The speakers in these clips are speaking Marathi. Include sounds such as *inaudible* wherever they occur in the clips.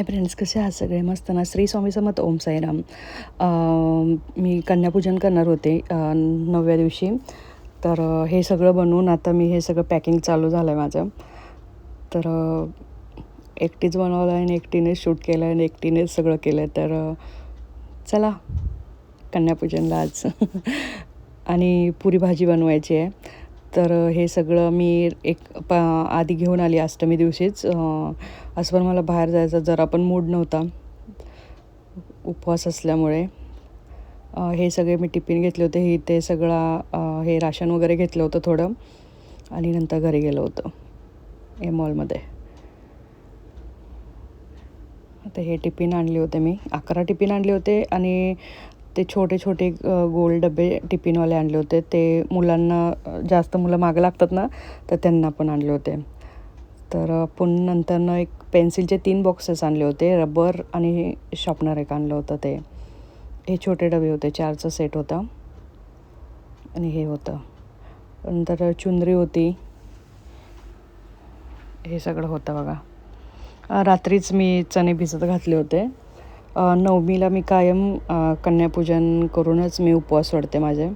हाय फ्रेंड्स कसे आहात सगळे? मस्त ना? श्री स्वामी समत ओम साईराम. मी कन्यापूजन करणार होते नवव्या दिवशी. तर हे सगळं बनवून आता मी हे सगळं पॅकिंग चालू झालं आहे माझं. तर एकटीच बनवलं आहे आणि एकटीने शूट केलं आहे आणि एकटीनेच सगळं केलं आहे तर चला कन्यापूजनला आज. *laughs* आणि पुरी भाजी बनवायची आहे. तर हे सगळं मी एक प आधी घेऊन आली अष्टमी दिवशीच. असं पण मला बाहेर जायचा जरा पण मूड नव्हता. उपवास असल्यामुळे. हे सगळे मी टिफिन घेतले होते. हे ते सगळा हे राशन वगैरे घेतलं होतं थोडं. आणि नंतर घरी गेलो होतं. ए मॉलमध्ये. आता हे टिफिन आणले होते मी. अकरा टिफिन आणले होते आणि ते छोटे छोटे गोल डबे टिफिनवाले आणले होते. ते मुलांना जास्त मुलं मागं लागतात ना तर त्यांना पण आणले होते. तर पण नंतरनं एक पेन्सिलचे तीन बॉक्सेस आणले होते. रबर आणि शॉपनर एक आणलं होतं ते. हे छोटे डबे होते. चारचं सेट होता. आणि हे होतं. नंतर चुंदरी होती. हे सगळं होतं बघा. रात्रीच मी चणे भिजत घातले होते. नवमीला मी कायम कन्यापूजन करूनच मी उपवास सोडते माझे.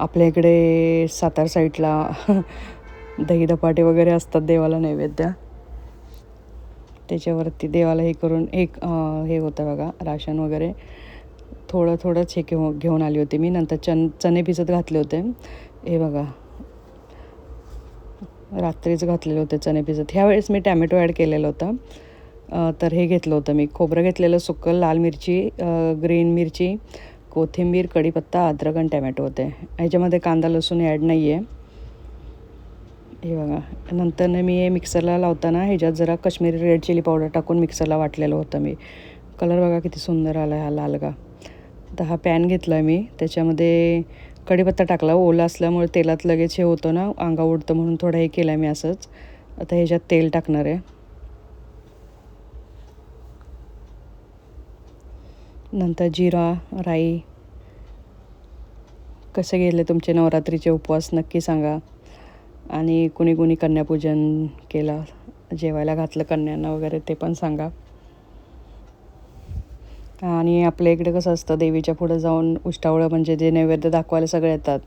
आपल्या इकडे सातार साईडला *laughs* दही धपाटे वगैरे असतात देवाला नैवेद्य. त्याच्यावरती देवाला हे करून एक हे होतं बघा राशन वगैरे. थोडं थोडंच हे घेऊ घेऊन आली होती मी. नंतर चन चणे भिजत घातले होते. हे बघा. रात्रीच घातलेले होते चणे भिजत. ह्यावेळेस मी टॅमॅटो ॲड केलेलं होतं. तर हे घेतलं होतं मी. खोबरं घेतलेलं सुकं लाल मिरची ग्रीन मिरची कोथिंबीर कढीपत्ता अद्रक आणि टॅमॅटो होते. ह्याच्यामध्ये कांदा लसूण ॲड नाही आहे हे बघा. नंतर मी हे मिक्सरला लावताना ह्याच्यात जरा कश्मीरी रेड चिली पावडर टाकून मिक्सरला वाटलेलं होतं मी. कलर बघा किती सुंदर आला आहे हा लालगा तर हा पॅन घेतला आहे मी. त्याच्यामध्ये कढीपत्ता टाकला. ओला असल्यामुळे तेलात लगेच हे होतं ना अंगा उडतं म्हणून थोडं हे केलं आहे मी असंच. आता ह्याच्यात तेल टाकणार आहे. नंतर जिरा राई. कसे गेले तुमचे नवरात्रीचे उपवास नक्की सांगा. आणि कुणी कुणी कन्यापूजन केलं जेवायला घातलं कन्यांना वगैरे ते पण सांगा. आणि आपल्या इकडे कसं असतं देवीच्या पुढं जाऊन उष्टावळं म्हणजे जे नैवेद्य दाखवायला सगळे येतात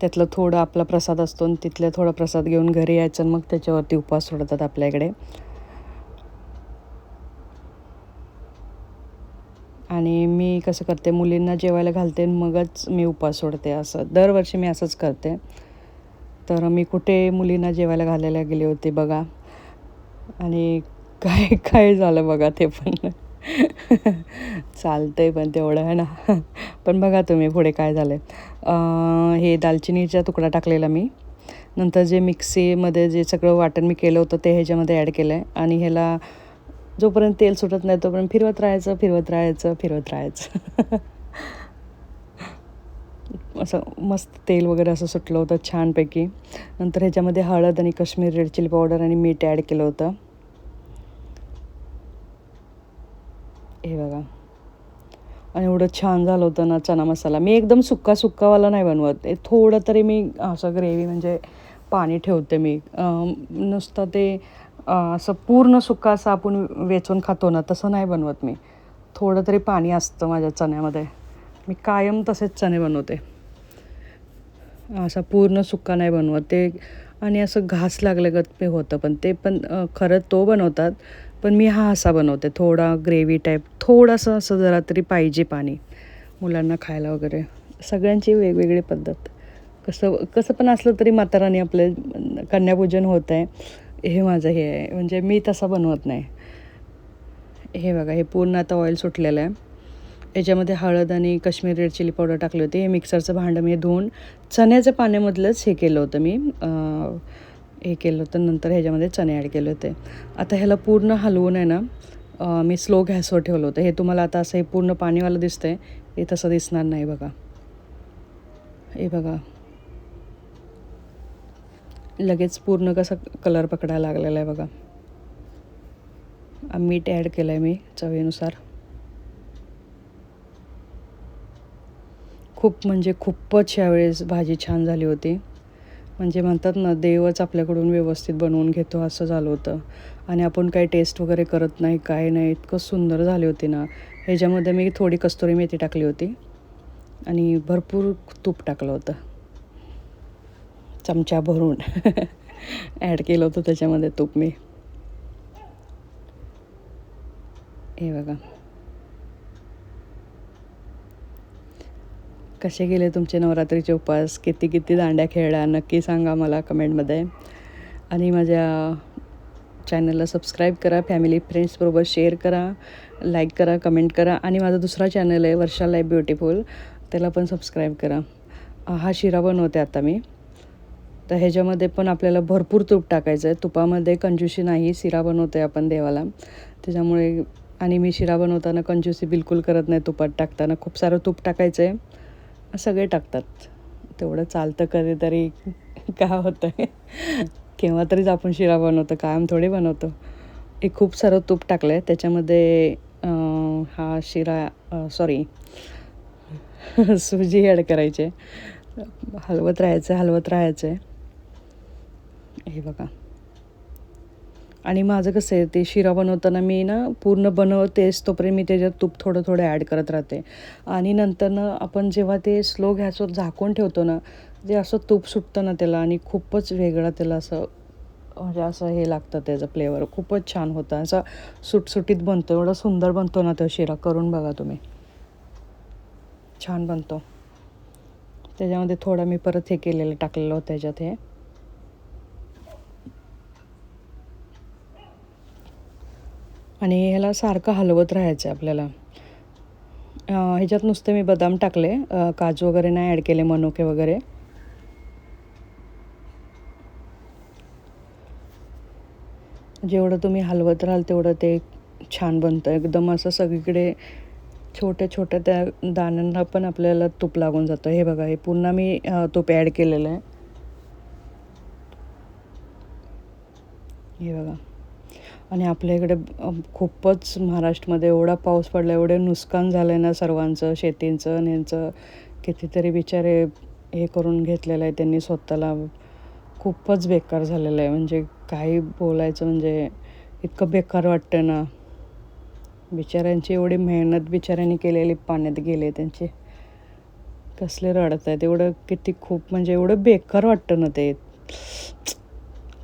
त्यातलं थोडं आपला प्रसाद असतो आणि तिथले थोडा प्रसाद घेऊन घरी यायचं आणि मग त्याच्यावरती उपवास सोडतात आपल्या इकडे. आणि मी कसं करते मुलींना जेवायला घालते आणि मगच मी उपास सोडते असं. दरवर्षी मी असंच करते. तर मी कुठे मुलींना जेवायला घालायला गेले होते बघा. आणि काय काय झालं बघा ते पण. चालतं आहे पण तेवढं आहे ना? पण बघा तुम्ही पुढे काय झालं आहे हे दालचिनीचा तुकडा टाकलेला मी. नंतर जे मिक्सीमध्ये जे सगळं वाटण मी केलं होतं ते ह्याच्यामध्ये ॲड केलं आहे आणि ह्याला जोपर्यंत तेल सुटत नाही तोपर्यंत फिरवत राहायचं फिरवत राहायचं फिरवत राहायचं. *laughs* असं मस्त तेल वगैरे असं सुटलं होतं छानपैकी. नंतर ह्याच्यामध्ये हळद आणि काश्मीर रेड चिली पावडर आणि मीठ ॲड केलं होतं. हे बघा. आणि एवढं छान झालं होतं ना चना मसाला. मी एकदम सुक्का सुक्कावाला नाही बनवत. थोडं तरी मी असं ग्रेव्ही म्हणजे पाणी ठेवते मी. नुसतं ते असं पूर्ण सुका असं आपण वेचून खातो ना तसं नाही बनवत मी. थोडं तरी पाणी असतं माझ्या चण्यामध्ये. मी कायम तसेच चणे बनवते. असा पूर्ण सुक्का नाही बनवत. ते आणि असं घास लागल्यागत ते होतं पण ते पण खरं तो बनवतात. पण मी हा असा बनवते थोडा ग्रेव्ही टाईप थोडंसं असं जरा तरी पाहिजे पाणी. मुलांना खायला वगैरे. सगळ्यांची वेगवेगळी पद्धत. कसं कसं पण असलं तरी म्हाताराने आपले कन्यापूजन होत आहे हे माझं हे आहे. म्हणजे मी तसा बनवत नाही. हे बघा हे पूर्ण आता ऑइल सुटलेलं आहे. याच्यामध्ये हळद आणि काश्मीरी रेड चिली पावडर टाकली होती. हे मिक्सरचं भांडं मी धुवून चण्याच्या पाण्यामधलंच हे केलं होतं मी. हे केलं होतं नंतर ह्याच्यामध्ये चणे ॲड केले होते. आता ह्याला पूर्ण हलवून आहे ना मी स्लो गॅसवर ठेवलं होतं. हे तुम्हाला आता असं हे पूर्ण पाणीवालं दिसतं आहे हे तसं दिसणार नाही बघा. हे बघा. लगेच पूर्ण कसा कलर पकडायला लागलेला आहे बघा. मीठ ॲड केलं आहे मी चवीनुसार. खूप म्हणजे खूपच यावेळेस भाजी छान झाली होती. म्हणजे म्हणतात ना देवच आपल्याकडून व्यवस्थित बनवून घेतो असं झालं होतं. आणि आपण काही टेस्ट वगैरे करत नाही काय नाही इतकं सुंदर झाली होती ना. ह्याच्यामध्ये मी थोडी कस्तुरी मेथी टाकली होती. आणि भरपूर तूप टाकलं होतं. चमचा भरून ॲड केलं होतं त्याच्यामध्ये तूप मी. हे बघा. कसे गेले तुमचे नवरात्रीचे उपास किती किती दांड्या खेळल्या? नक्की सांगा मला कमेंटमध्ये. आणि माझ्या चॅनलला सबस्क्राईब करा फॅमिली फ्रेंड्सबरोबर शेअर करा लाईक करा कमेंट करा. आणि माझा दुसरा चॅनल आहे वर्षा लाईफ ब्युटिफुल त्याला पण सबस्क्राईब करा. हा शिरा बनवते आता मी. तर ह्याच्यामध्ये पण आपल्याला भरपूर तूप टाकायचं आहे. तुपामध्ये कंजूशी नाही शिरा बनवतो आहे आपण देवाला. त्याच्यामुळे आणि मी शिरा बनवताना कंजूसी बिलकुल करत नाही तुपात टाकताना. खूप सारं तूप टाकायचं आहे सगळे टाकतात. तेवढं चालतं कधीतरी. *laughs* का होतं आहे केव्हा तरीच आपण शिरा बनवतो. कायम थोडी बनवतो. एक खूप सारं तूप टाकलं आहे त्याच्यामध्ये हा शिरा सॉरी *laughs* सुजी ॲड करायचे. हलवत राहायचं हलवत राहायचं आहे हे बघा. आणि माझं कसं आहे ते शिरा बनवताना मी ना पूर्ण बनवतेच तोपर्यंत मी त्याच्यात तूप थोडं थोडं ॲड करत राहते. आणि नंतरनं आपण जेव्हा ते स्लो गॅसवर झाकून ठेवतो ना जे असं तूप सुटतं ना त्याला आणि खूपच वेगळा त्याला असं म्हणजे असं हे लागतं त्याचं फ्लेवर खूपच छान होतं. असं सुटसुटीत बनतो एवढा सुंदर बनतो ना तो शिरा. करून बघा तुम्ही. छान बनतो. त्याच्यामध्ये थोडा मी परत हे केलेलं टाकलेलं होतं त्याच्यात हे. आणि ह्याला सारखं हलवत राहायचं आहे आपल्याला ह्याच्यात नुसते मी बदाम टाकले. काजू वगैरे नाही ॲड केले मनुके वगैरे. जेवढं तुम्ही हलवत राहाल तेवढं ते छान बनतं. एकदम असं सगळीकडे छोट्या छोट्या त्या दाण्यांना पण आपल्याला तूप लागून जातं. हे बघा हे पुन्हा मी तूप ॲड केलेलं आहे. हे बघा. आणि आपल्या इकडे खूपच महाराष्ट्रामध्ये एवढा पाऊस पडला एवढे नुकसान झालं आहे ना सर्वांचं शेतींचं आणि यांचं. कितीतरी बिचारे हे करून घेतलेलं आहे त्यांनी स्वतःला. खूपच बेकार झालेलं आहे. म्हणजे काही बोलायचं म्हणजे इतकं बेकार वाटतं ना. बिचाऱ्यांची एवढी मेहनत बिचाऱ्यांनी केलेली पाण्यात गेले त्यांचे. कसले रडत आहेत. एवढं किती खूप म्हणजे एवढं बेकार वाटतं ना ते.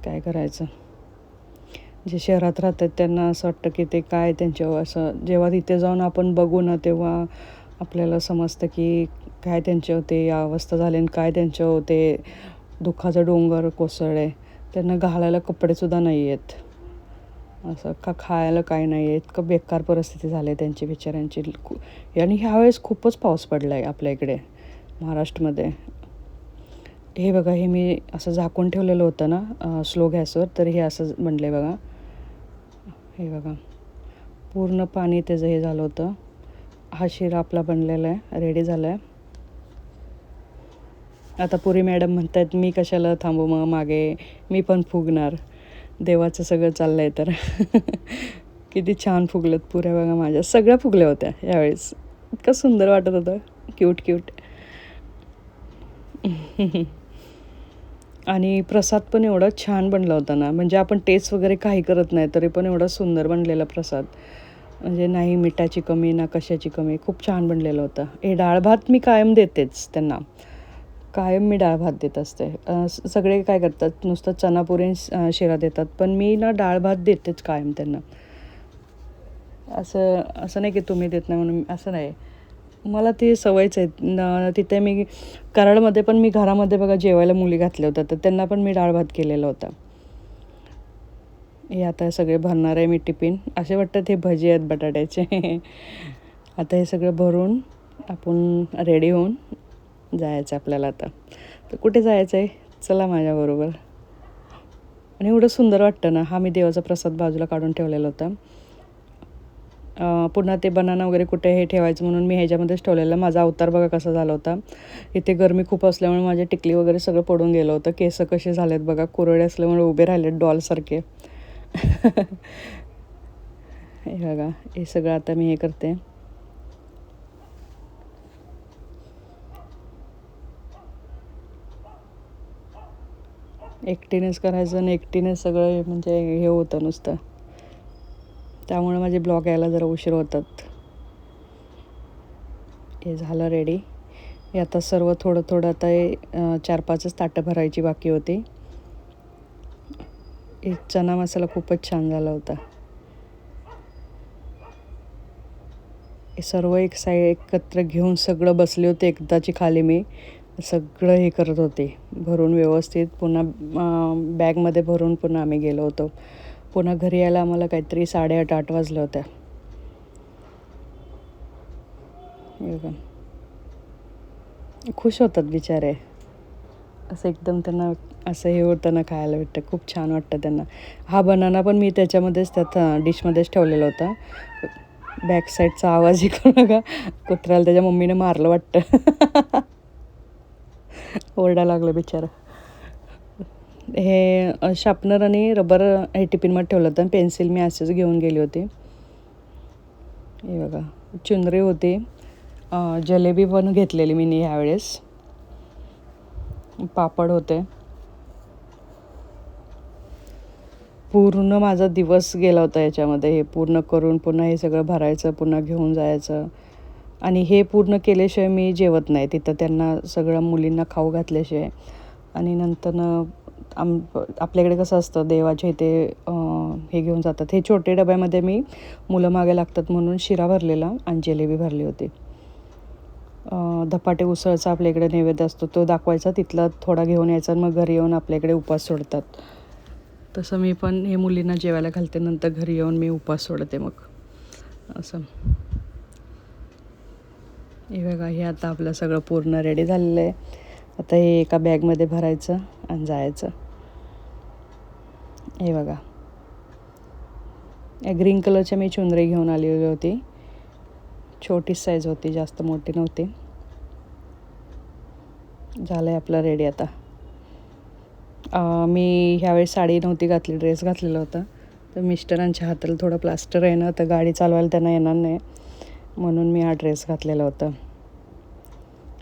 काय करायचं? जे शहरात राहतात त्यांना असं वाटतं की ते काय त्यांच्या असं जेव्हा तिथे जाऊन आपण बघू ना तेव्हा आपल्याला समजतं की काय त्यांच्या होते या अवस्था झाली आणि काय त्यांच्या होते दुःखाचं डोंगर कोसळले त्यांना घालायला कपडेसुद्धा नाही आहेत असं का खायला काय नाही आहे इतकं बेकार परिस्थिती झाली आहे त्यांची बिचाऱ्यांची. आणि ह्यावेळेस खूपच पाऊस पडला आहे आपल्या इकडे महाराष्ट्रामध्ये. हे बघा हे मी असं झाकून ठेवलेलं होतं ना स्लो गॅसवर तर हे असं म्हणलं आहे बघा. हे बघा. पूर्ण पाणी त्याचं हे झालं होतं. हा शिरा आपला बनलेला आहे रेडी झाला आहे आता पुरी मॅडम म्हणत आहेत मी कशाला थांबू? मग मागे मी पण फुगणार. देवाचं सगळं चाललं आहे तर. *laughs* किती छान फुगलत पुऱ्या बघा माझ्या. सगळ्या फुगल्या होत्या यावेळेस. इतकं सुंदर वाटत होतं. क्यूट क्यूट *laughs* आणि प्रसाद पण एवढा छान बनला होता ना. म्हणजे आपण टेस्ट वगैरे काही करत नाही तरी पण एवढा सुंदर बनलेला प्रसाद. म्हणजे नाही मिठाची कमी ना कशाची कमी खूप छान बनलेलं होतं. हे डाळ भात मी कायम देतेच त्यांना. कायम मी डाळ भात देत असते. सगळे काय करतात नुसतं चनापुरी शिरा देतात. पण मी ना डाळ भात देतेच कायम त्यांना. असं असं नाही की तुम्ही देत नाही म्हणून असं नाही. मला ती सवयच आहे तिथे मी कराडमध्ये पण मी घरामध्ये बघा जेवायला मुली घातल्या होत्या तर त्यांना पण मी डाळ भात केलेला होता. हे आता सगळे भरणार आहे मी टिफिन. असे वाटतात हे भजी आहेत बटाट्याचे. *laughs* आता हे सगळं भरून आपण रेडी होऊन जायचं आपल्याला आता. तर कुठे जायचं आहे? चला माझ्याबरोबर आणि एवढं सुंदर वाटतं ना हा मी देवाचा प्रसाद बाजूला काढून ठेवलेला होता. पुन्हा ते बनाना वगैरे कुठे हे ठेवायचं म्हणून मी ह्याच्यामध्येच ठेवलेलं. माझा अवतार बघा कसा झाला होता. इथे गरमी खूप असल्यामुळे माझे टिकली वगैरे सगळं पडून गेलं होतं. केस कसे झालेत बघा. कुरडे असल्यामुळे उभे राहिलेत डॉलसारखे *laughs* हे बघा हे सगळं आता मी हे करते. एकटीनेच करायचं आणि एकटीनेच सगळं म्हणजे हे होतं नुसतं. त्यामुळे माझे ब्लॉग यायला जरा उशीर होतात. हे झालं रेडी हे आता सर्व थोडं थोडं आता हे चार पाचच ताटं भरायची बाकी होती. हे चना मसाला खूपच छान झाला होता. हे सर्व एक साईड एकत्र घेऊन सगळं बसले होते एकदाची खाली मी. सगळं हे करत होते. भरून व्यवस्थित पुन्हा बॅगमध्ये भरून पुन्हा आम्ही गेलो होतो. पुन्हा घरी यायला आम्हाला काहीतरी साडेआठ आठ वाजल्या होत्या खुश होतात बिचारे. असं एकदम त्यांना असं हे होतं ना खायला भेटतं. खूप छान वाटतं त्यांना. हा बनाना पण मी त्याच्यामध्येच त्यात डिशमध्येच ठेवलेला होता. बॅक साईडचा आवाज ऐकू नका. कुत्र्याला त्याच्या मम्मीने मारलं वाटतं. ओरडा लागलं बिचारा. हे शार्पनर आणि रबर हे टिफिनमध्ये ठेवलं होतं. पेन्सिल मी असेच घेऊन गेली होती. हे बघा चुनरी होती. जलेबी पण घेतलेली मी ह्यावेळेस. पापड होते. पूर्ण माझा दिवस गेला होता याच्यामध्ये. हे पूर्ण करून पुन्हा हे सगळं भरायचं पुन्हा घेऊन जायचं. आणि हे पूर्ण केल्याशिवाय मी जेवत नाही. तिथं त्यांना सगळं मुलींना खाऊ घातल्याशिवाय. आणि नंतरनं आम आपल्याकडे कसं असतं देवाच्या इथे हे घेऊन जातात. हे छोटे डब्यामध्ये मी मुलं मागे लागतात म्हणून शिरा भरलेला आणि जिलेबी भरली होती. धपाटे उसळचा आपल्याकडे नैवेद्य असतो तो दाखवायचा. तिथला थोडा घेऊन यायचा आणि मग घरी येऊन आपल्याकडे उपास सोडतात. तसं मी पण हे मुलींना जेवायला घालते नंतर घरी येऊन मी उपास सोडते मग. असं. हे बघा हे आता आपलं सगळं पूर्ण रेडी झालेलं आहे. आता हे एका बॅगमध्ये भरायचं आणि जायचं. हे बघा. या ग्रीन कलरच्या मी चुंदरी घेऊन आलेली होती. छोटी साईज होती जास्त मोठी नव्हती. झालं आहे आपलं रेडी आता. मी ह्यावेळेस साडी नव्हती घातली ड्रेस घातलेला होता. तर मिस्टरांच्या हाताला थोडं प्लास्टर आहे ना तर गाडी चालवायला त्यांना येणार नाही. म्हणून मी हा ड्रेस घातलेला होता.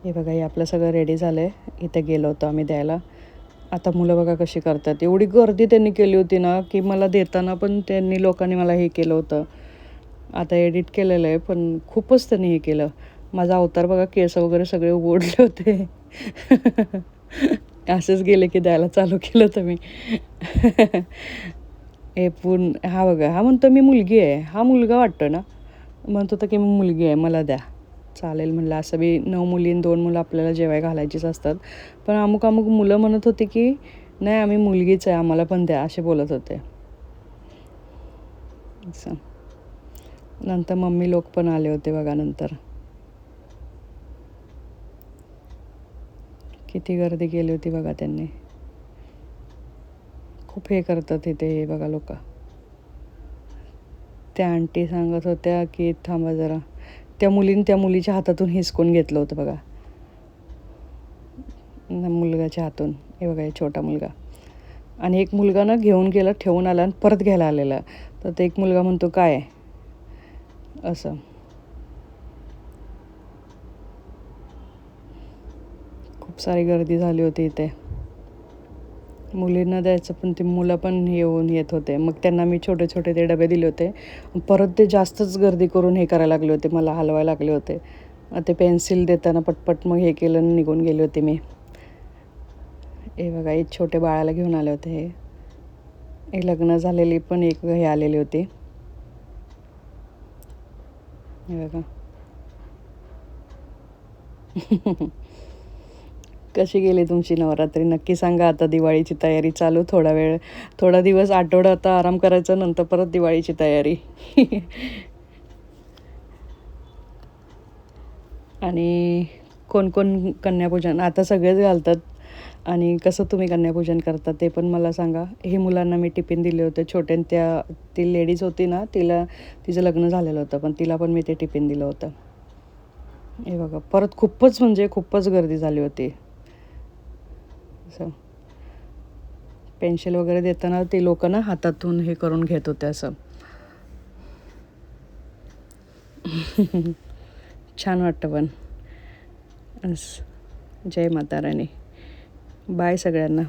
हे बघा हे आपलं सगळं रेडी झालं आहे इथे गेलो होतो आम्ही द्यायला. आता मुलं बघा कशी करतात. एवढी गर्दी त्यांनी केली होती ना की मला देताना पण त्यांनी लोकांनी मला हे केलं होतं. आता एडिट केलेलं आहे पण खूपच त्यांनी हे केलं. माझा अवतार बघा केस वगैरे सगळे ओढले होते. *laughs* असेच गेले की द्यायला चालू केलं होतं मी. *laughs* हे पूर्ण हा बघा हा म्हणतो मी मुलगी आहे. हा मुलगा वाटतो ना? म्हणत होता की मी मुलगी आहे मला द्या. चालेल म्हणलं. असं बी नऊ मुली दोन मुलं आपल्याला जेवाय घालायचीच असतात. पण अमुक अमुक मुलं म्हणत होती की नाही आम्ही मुलगीच आहे आम्हाला पण द्या असे बोलत होते. असं. नंतर मम्मी लोक पण आले होते बघा नंतर. किती गर्दी केली होती बघा त्यांनी. खूप हे करतात इथे हे बघा लोक. त्या आंटी सांगत होत्या की थांबा जरा. त्या मुलीने त्या मुलीच्या हातातून हिसकून घेतलं होतं बघा. मुलगाच्या हातून. हे बघा हे छोटा मुलगा. आणि एक मुलगा ना घेऊन गेला ठेवून आला आणि परत घ्यायला आलेला. तर ते एक मुलगा म्हणतो काय? असं. खूप सारी गर्दी झाली होती इथे. मुलींना द्यायचं पण ते मुलं पण येऊन येत होते. मग त्यांना मी छोटे छोटे ते डबे दिले होते. परत ते जास्तच गर्दी करून हे करायला लागले होते. मला हलवायला लागले होते. ते पेन्सिल देताना पटपट मग हे केलं आणि निघून गेले होते मी. हे बघा एक छोटे बाळाला घेऊन आले होते हे. हे लग्न झालेली पण एक हे आलेली होती. हे बघा. *laughs* कशी गेली तुमची नवरात्री? नक्की सांगा. आता दिवाळीची तयारी चालू. थोडा वेळ थोडा दिवस आठवडा आता आराम करायचा नंतर परत दिवाळीची तयारी. *laughs* आणि कोण कोण कन्यापूजन? आता सगळेच घालतात. आणि कसं तुम्ही कन्यापूजन करता ते पण मला सांगा. हे मुलांना मी टिफिन दिले होते. छोटे त्या ती लेडीज होती ना तिला तिचं लग्न झालेलं होतं पण तिला पण मी ते टिफिन दिलं होतं. हे बघा परत खूपच म्हणजे खूपच गर्दी झाली होती. असं. पेन्सिल वगैरे देताना ते लोक ना हातातून हे करून घेत होते असं. *laughs* छान वाटतं पण. जय माता राणी. बाय सगळ्यांना.